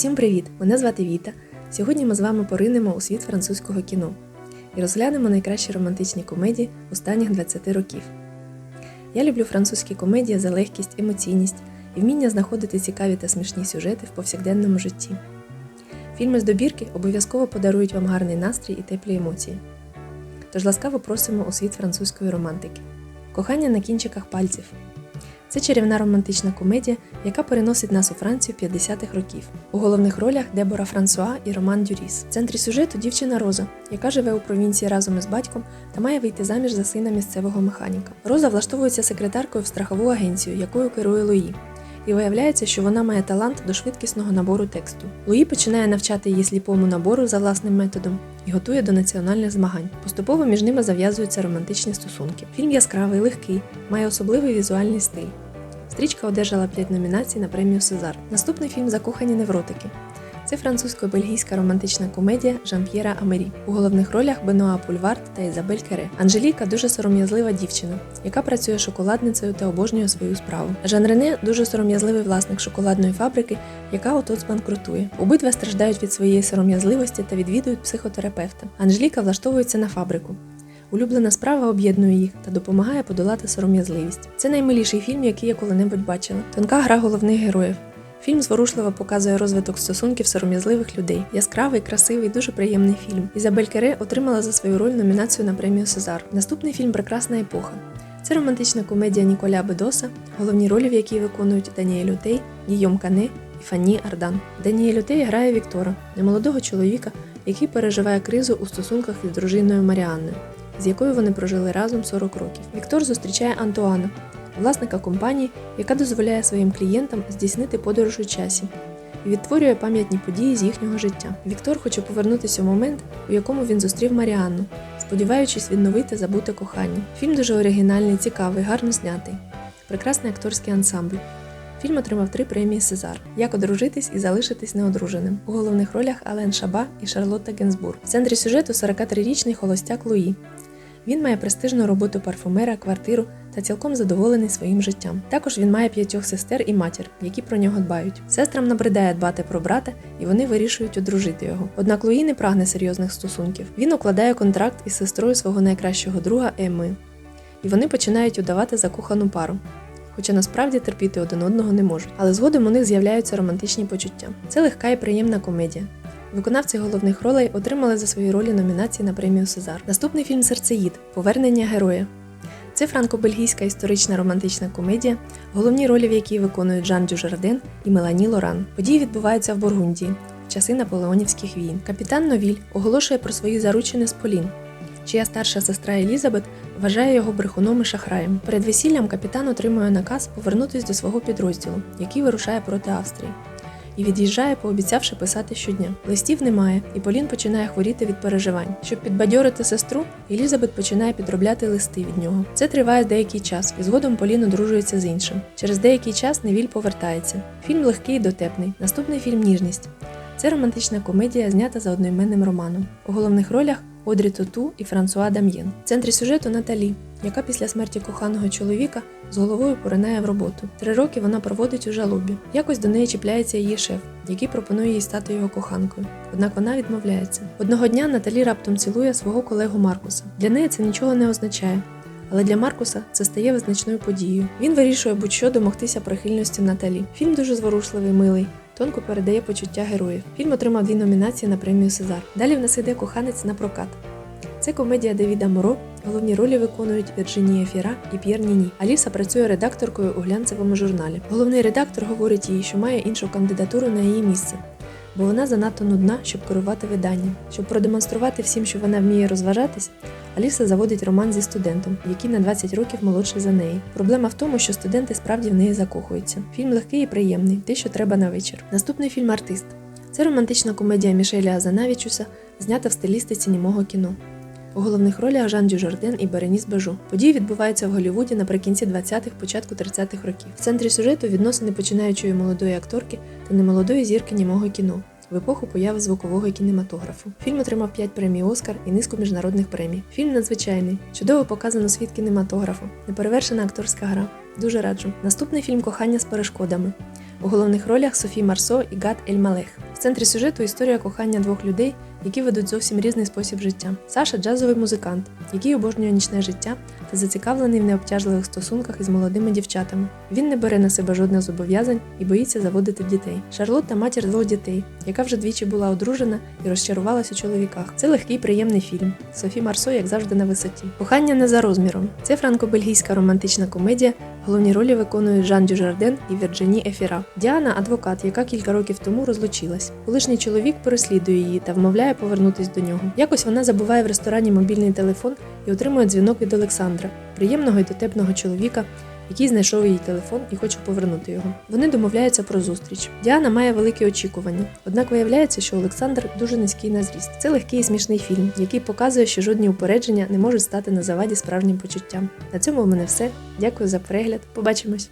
Усім привіт! Мене звати Віта. Сьогодні ми з вами поринемо у світ французького кіно і розглянемо найкращі романтичні комедії останніх 20 років. Я люблю французькі комедії за легкість, емоційність і вміння знаходити цікаві та смішні сюжети в повсякденному житті. Фільми з добірки обов'язково подарують вам гарний настрій і теплі емоції. Тож ласкаво просимо у світ французької романтики. Кохання на кінчиках пальців. Це чарівна романтична комедія, яка переносить нас у Францію 50-х років. У головних ролях Дебора Франсуа і Роман Дюріс. В центрі сюжету дівчина Роза, яка живе у провінції разом із батьком та має вийти заміж за сина місцевого механіка. Роза влаштовується секретаркою в страхову агенцію, якою керує Луї. І виявляється, що вона має талант до швидкісного набору тексту. Луї починає навчати її сліпому набору за власним методом і готує до національних змагань. Поступово між ними зав'язуються романтичні стосунки. Фільм яскравий, легкий, має особливий візуальний стиль. Стрічка одержала 5 номінацій на премію Сезар. Наступний фільм Закохані невротики. Це французько-бельгійська романтична комедія Жан-П'єра Амері. У головних ролях Бенуа Пульвард та Ізабель Кере. Анжеліка дуже сором'язлива дівчина, яка працює шоколадницею та обожнює свою справу. Жан Рене дуже сором'язливий власник шоколадної фабрики, яка отот збанкрутує. Обидва страждають від своєї сором'язливості та відвідують психотерапевта. Анжеліка влаштовується на фабрику. Улюблена справа об'єднує їх та допомагає подолати сором'язливість. Це наймиліший фільм, який я коли-небудь бачила. Тонка гра головних героїв. Фільм зворушливо показує розвиток стосунків сором'язливих людей. Яскравий, красивий, дуже приємний фільм. Ізабель Кере отримала за свою роль номінацію на премію Сезар. Наступний фільм Прекрасна епоха. Це романтична комедія Ніколя Бедоса, головні ролі в якій виконують Даніель Утей, Гійом Кане і Фанні Ардан. Даніель Утей грає Віктора, немолодого чоловіка, який переживає кризу у стосунках із дружиною Маріанною з якою вони прожили разом 40 років. Віктор зустрічає Антуана, власника компанії, яка дозволяє своїм клієнтам здійснити подорож у часі і відтворює пам'ятні події з їхнього життя. Віктор хоче повернутися в момент, у якому він зустрів Маріанну, сподіваючись відновити забуте кохання. Фільм дуже оригінальний, цікавий, гарно знятий. Прекрасний акторський ансамбль. Фільм отримав три премії Сезар: Як одружитись і залишитись неодруженим. У головних ролях Ален Шаба і Шарлотта Генсбург. В центрі сюжету 43-річний холостяк Луї. Він має престижну роботу парфумера, квартиру та цілком задоволений своїм життям. Також він має п'ятьох сестер і матір, які про нього дбають. Сестрам набридає дбати про брата, і вони вирішують одружити його. Однак Луї не прагне серйозних стосунків. Він укладає контракт із сестрою свого найкращого друга Еми. І вони починають удавати закохану пару. Хоча насправді терпіти один одного не можуть, але згодом у них з'являються романтичні почуття. Це легка і приємна комедія. Виконавці головних ролей отримали за свої ролі номінації на премію Сезар. Наступний фільм Серцеїд Повернення героя. Це франко-бельгійська історична романтична комедія, головні ролі в якій виконують Жан Дюжарден і Мелані Лоран. Події відбуваються в Бургундії в часи наполеонівських війн. Капітан Новіль оголошує про свої заручини з Полін, чия старша сестра Елізабет вважає його брехуном і шахраєм. Перед весіллям капітан отримує наказ повернутися до свого підрозділу, який вирушає проти Австрії і від'їжджає, пообіцявши писати щодня. Листів немає, і Полін починає хворіти від переживань. Щоб підбадьорити сестру, Елізабет починає підробляти листи від нього. Це триває деякий час, і згодом Полін одружується з іншим. Через деякий час Невіль повертається. Фільм легкий і дотепний. Наступний фільм Ніжність. Це романтична комедія, знята за одноіменним романом. У головних ролях Одрі Тоту і Франсуа Дам'єн. В центрі сюжету Наталі, яка після смерті коханого чоловіка з головою поринає в роботу. Три роки вона проводить у жалобі. Якось до неї чіпляється її шеф, який пропонує їй стати його коханкою. Однак вона відмовляється. Одного дня Наталі раптом цілує свого колегу Маркуса. Для неї це нічого не означає. Але для Маркуса це стає визначною подією. Він вирішує будь-що домогтися прихильності Наталі. Фільм дуже зворушливий, милий. Тонко передає почуття героїв. Фільм отримав дві номінації на премію Сезар. Далі в нас іде коханець на прокат. Це комедія Девіда Моро. Головні ролі виконують Вірджинія Фіра і П'єр Ніні. Аліса працює редакторкою у глянцевому журналі. Головний редактор говорить їй, що має іншу кандидатуру на її місце, бо вона занадто нудна, щоб керувати виданням. Щоб продемонструвати всім, що вона вміє розважатись, Аліса заводить роман зі студентом, який на 20 років молодший за неї. Проблема в тому, що студенти справді в неї закохуються. Фільм легкий і приємний, те, що треба на вечір. Наступний фільм Артист. Це романтична комедія Мішеля Азанавічуса, знята в стилістиці німого кіно. У головних ролях Жан Дюжарден і Береніс Бежу. Події відбуваються в Голлівуді наприкінці 20-х, початку 30-х років. В центрі сюжету відносини починаючої молодої акторки та немолодої зірки німого кіно в епоху появи звукового кінематографу. Фільм отримав 5 премій Оскар і низку міжнародних премій. Фільм надзвичайний, чудово показано світ кінематографу, неперевершена акторська гра. Дуже раджу. Наступний фільм Кохання з перешкодами. У головних ролях Софі Марсо і Гат Ель Малех. Центрі сюжету історія кохання двох людей, які ведуть зовсім різний спосіб життя. Саша джазовий музикант, який обожнює нічне життя та зацікавлений в необтяжливих стосунках із молодими дівчатами. Він не бере на себе жодних зобов'язань і боїться заводити дітей. Шарлотта матір двох дітей, яка вже двічі була одружена і розчарувалась у чоловіках. Це легкий приємний фільм. Софі Марсо, як завжди, на висоті. Кохання не за розміром. Це франко-бельгійська романтична комедія. Головні ролі виконують Жан Дюжарден і Вірджині Ефіра. Діана адвокат, яка кілька років тому розлучилась. Колишній чоловік переслідує її та вмовляє повернутись до нього. Якось вона забуває в ресторані мобільний телефон і отримує дзвінок від Олександра, приємного і дотепного чоловіка, який знайшов її телефон і хоче повернути його. Вони домовляються про зустріч. Діана має великі очікування, однак виявляється, що Олександр дуже низький на зріст. Це легкий і смішний фільм, який показує, що жодні упередження не можуть стати на заваді справжнім почуттям. На цьому в мене все. Дякую за перегляд. Побачимось!